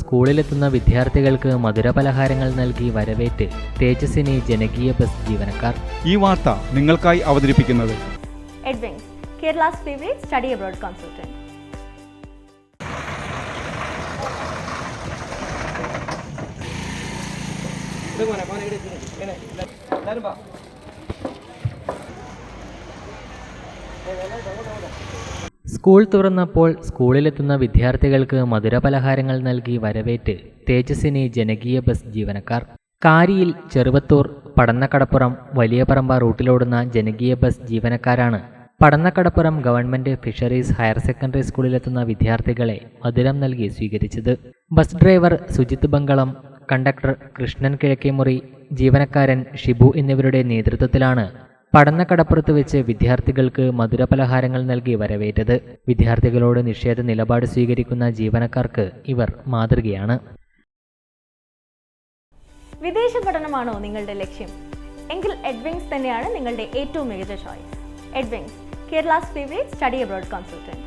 സ്കൂളിലെത്തുന്ന വിദ്യാർത്ഥികൾക്ക് മധുരപലഹാരങ്ങൾ നൽകി വരവേറ്റ് തേജസ്സിനി ജനകീയ ബസ് ജീവനക്കാർ ഈ വാർത്ത നിങ്ങൾക്കായി അവതരിപ്പിക്കുന്നത് Edwings, Kerala's favorite study abroad consultant. School തുറന്നപ്പോൾ സ്കൂളിലെത്തുന്ന വിദ്യാർത്ഥികൾക്ക് മധുരപലഹാരങ്ങൾ നൽകി വരവേറ്റ് തേജസ്വിനി ജനകീയ ബസ് ജീവനക്കാർ. കാരിയിൽ ചെറുവത്തൂർ പടന്നക്കടപ്പുറം വലിയപറമ്പ റൂട്ടിലോടുന്ന ജനകീയ ബസ് ജീവനക്കാരാണ്. Padannakkadappuram government fisheries higher secondary സ്കൂളിലെത്തുന്ന വിദ്യാർത്ഥികളെ മധുരം നൽകി സ്വീകരിച്ചത്. Bus driver Sujith Bangalam conductor Krishnan Kizhakkemuri ജീവനക്കാരൻ ഷിബു എന്നിവരുടെ നേതൃത്വത്തിലാണ് പഠനക്കടപ്പുറത്ത് വെച്ച് വിദ്യാർത്ഥികൾക്ക് മധുരപലഹാരങ്ങൾ നൽകി വരവേറ്റത്. വിദ്യാർത്ഥികളോട് നിഷേധ നിലപാട് സ്വീകരിക്കുന്ന ജീവനക്കാർക്ക് ഇവർ മാതൃകയാണ്. വിദേശ പഠനമാണോ നിങ്ങളുടെ ലക്ഷ്യം? എങ്കിൽ എഡ്വിങ്സ് തന്നെയാണ് നിങ്ങളുടെ ഏറ്റവും മികച്ച choice Edwings Kerala's favourite study abroad consultant